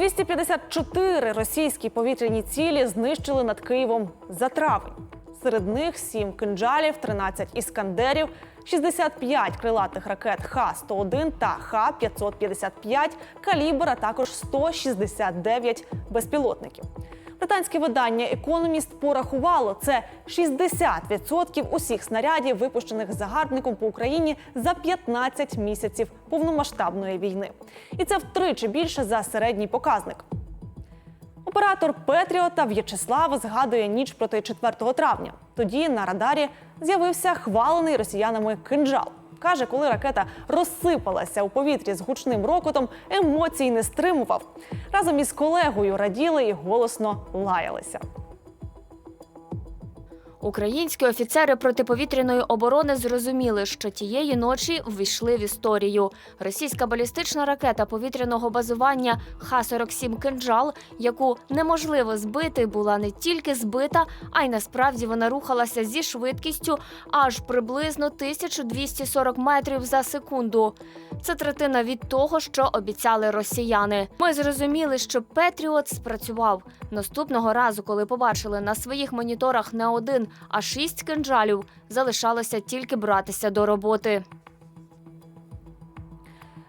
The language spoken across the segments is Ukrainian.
254 російські повітряні цілі знищили над Києвом за травень. Серед них 7 кинджалів, 13 іскандерів, 65 крилатих ракет Х-101 та Х-555 калібр, а також 169 безпілотників. Британське видання Економіст порахувало це 60% усіх снарядів, випущених загарбником по Україні за 15 місяців повномасштабної війни. І це втричі більше за середній показник. Оператор Петріота В'ячеслав згадує ніч проти 4 травня. Тоді на радарі з'явився хвалений росіянами кинджал. Каже, коли ракета розсипалася у повітрі з гучним рокотом, емоцій не стримував. Разом із колегою раділи і голосно лаялися. Українські офіцери протиповітряної оборони зрозуміли, що тієї ночі ввійшли в історію. Російська балістична ракета повітряного базування Х-47 «Кинджал», яку неможливо збити, була не тільки збита, а й насправді вона рухалася зі швидкістю аж приблизно 1240 метрів за секунду. Це третина від того, що обіцяли росіяни. Ми зрозуміли, що Петріот спрацював. Наступного разу, коли побачили на своїх моніторах не один, а шість кинджалів, залишалося тільки братися до роботи.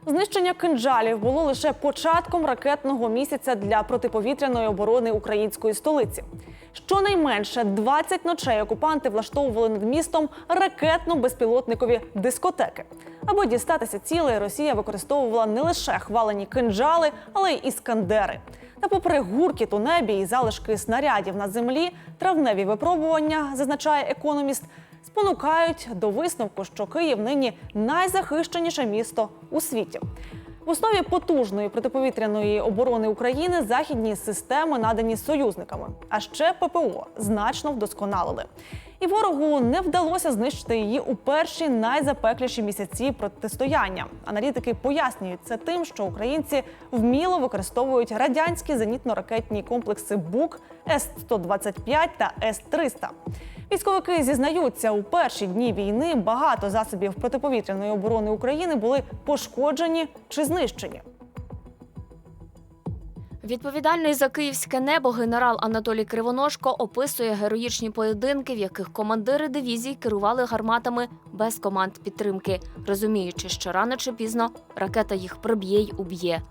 Знищення кинджалів було лише початком ракетного місяця для протиповітряної оборони української столиці. Щонайменше 20 ночей окупанти влаштовували над містом ракетно-безпілотникові дискотеки. Аби дістатися цілей, Росія використовувала не лише хвалені кинджали, але й іскандери. Та попри гуркіт у небі і залишки снарядів на землі, травневі випробування, зазначає економіст, спонукають до висновку, що Київ нині найзахищеніше місто у світі. В основі потужної протиповітряної оборони України західні системи надані союзниками, а ще ППО значно вдосконалили. І ворогу не вдалося знищити її у перші найзапекліші місяці протистояння. Аналітики пояснюють це тим, що українці вміло використовують радянські зенітно-ракетні комплекси БУК, С-125 та С-300. Військовики зізнаються, у перші дні війни багато засобів протиповітряної оборони України були пошкоджені чи знищені. Відповідальний за київське небо генерал Анатолій Кривоножко описує героїчні поєдинки, в яких командири дивізій керували гарматами без команд підтримки, розуміючи, що рано чи пізно ракета їх приб'є й уб'є.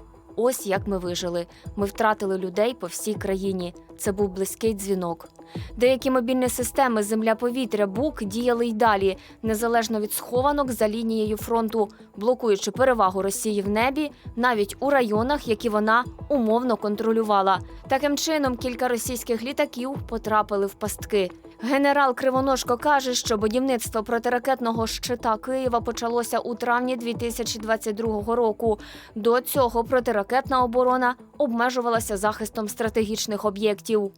Ось як ми вижили. Ми втратили людей по всій країні. Це був близький дзвінок. Деякі мобільні системи земля-повітря БУК діяли й далі, незалежно від схованок за лінією фронту, блокуючи перевагу Росії в небі, навіть у районах, які вона умовно контролювала. Таким чином, кілька російських літаків потрапили в пастки. Генерал Кривоножко каже, що будівництво протиракетного щита Києва почалося у травні 2022 року. До цього протиракетна оборона обмежувалася захистом стратегічних об'єктів.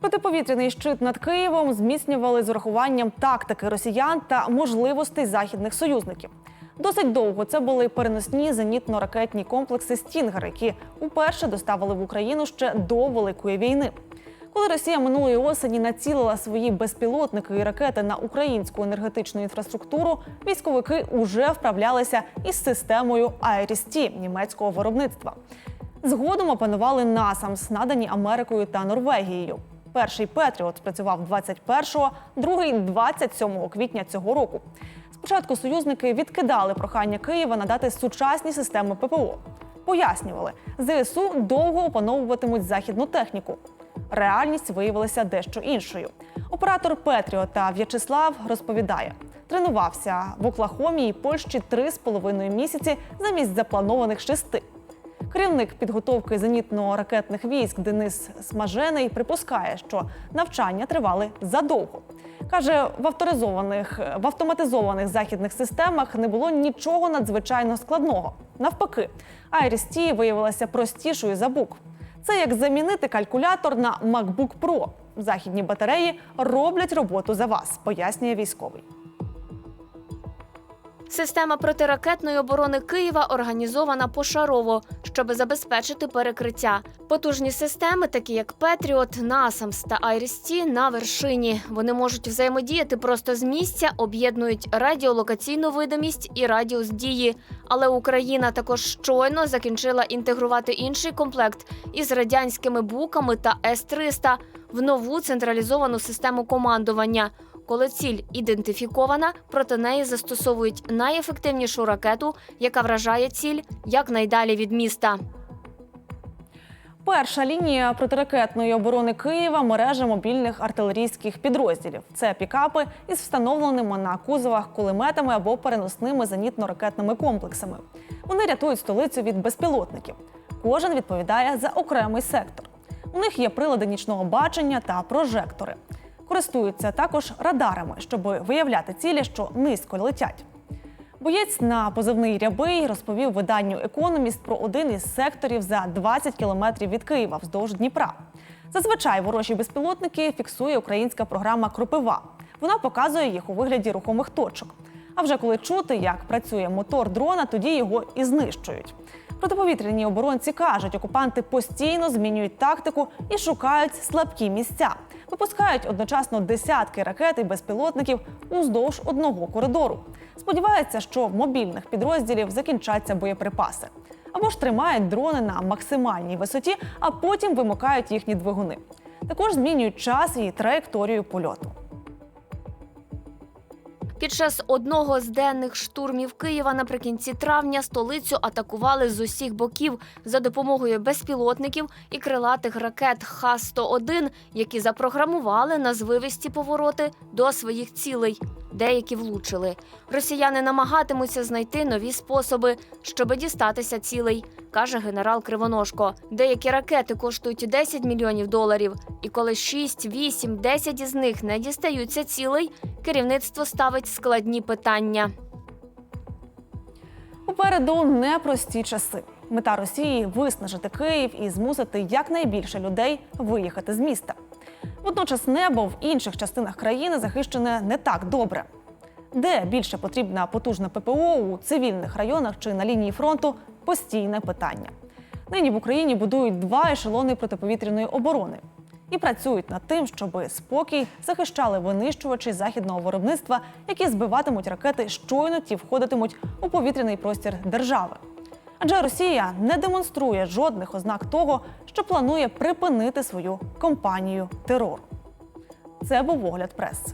Протиповітряний щит над Києвом зміцнювали з урахуванням тактики росіян та можливостей західних союзників. Досить довго це були переносні зенітно-ракетні комплекси Стінгер, які уперше доставили в Україну ще до Великої війни. Коли Росія минулої осені націлила свої безпілотники і ракети на українську енергетичну інфраструктуру, військовики уже вправлялися із системою Айріс-Ті німецького виробництва. Згодом опанували насамс, надані Америкою та Норвегією. Перший Петріот спрацював 21-го, другий 27 квітня цього року. Спочатку союзники відкидали прохання Києва надати сучасні системи ППО. Пояснювали, ЗСУ довго опановуватимуть західну техніку. Реальність виявилася дещо іншою. Оператор Петріота В'ячеслав розповідає, тренувався в Оклахомі і Польщі три з половиною місяці замість запланованих шести. Керівник підготовки зенітно-ракетних військ Денис Смажений припускає, що навчання тривали задовго. Каже, в авторизованих в автоматизованих західних системах не було нічого надзвичайно складного. Навпаки, Айріс-Ті виявилася простішою за бук. Це як замінити калькулятор на MacBook Pro. Західні батареї роблять роботу за вас, пояснює військовий. Система протиракетної оборони Києва організована пошарово, щоб забезпечити перекриття. Потужні системи, такі як Петріот, Насамс та Айрісті, на вершині. Вони можуть взаємодіяти просто з місця, об'єднують радіолокаційну видимість і радіус дії. Але Україна також щойно закінчила інтегрувати інший комплект із радянськими буками та С-300 в нову централізовану систему командування. Коли ціль ідентифікована, проти неї застосовують найефективнішу ракету, яка вражає ціль якнайдалі від міста. Перша лінія протиракетної оборони Києва мережа мобільних артилерійських підрозділів. Це пікапи із встановленими на кузовах кулеметами або переносними зенітно-ракетними комплексами. Вони рятують столицю від безпілотників. Кожен відповідає за окремий сектор. У них є прилади нічного бачення та прожектори. Користуються також радарами, щоб виявляти цілі, що низько летять. Боєць на позивний рябий розповів виданню Економіст про один із секторів за 20 кілометрів від Києва вздовж Дніпра. Зазвичай ворожі безпілотники фіксує українська програма Кропива. Вона показує їх у вигляді рухомих точок. А вже коли чути, як працює мотор дрона, тоді його і знищують. Протиповітряні оборонці кажуть, окупанти постійно змінюють тактику і шукають слабкі місця. Випускають одночасно десятки ракет і безпілотників уздовж одного коридору. Сподіваються, що в мобільних підрозділів закінчаться боєприпаси. Або ж тримають дрони на максимальній висоті, а потім вимикають їхні двигуни. Також змінюють час і траєкторію польоту. Під час одного з денних штурмів Києва наприкінці травня столицю атакували з усіх боків за допомогою безпілотників і крилатих ракет Х-101, які запрограмували на звивисті повороти до своїх цілей. Деякі влучили. Росіяни намагатимуться знайти нові способи, щоб дістатися цілей, каже генерал Кривоножко. Деякі ракети коштують 10 мільйонів доларів, і коли 6, 8, 10 із них не дістаються цілей, керівництво ставить складні питання. Попереду непрості часи. Мета Росії виснажити Київ і змусити якнайбільше людей виїхати з міста. Водночас небо в інших частинах країни захищене не так добре. Де більше потрібна потужна ППО у цивільних районах чи на лінії фронту постійне питання. Нині в Україні будують два ешелони протиповітряної оборони і працюють над тим, щоб спокій захищали винищувачі західного виробництва, які збиватимуть ракети, щойно ті входитимуть у повітряний простір держави. Адже Росія не демонструє жодних ознак того, що планує припинити свою кампанію терору. Це був огляд преси.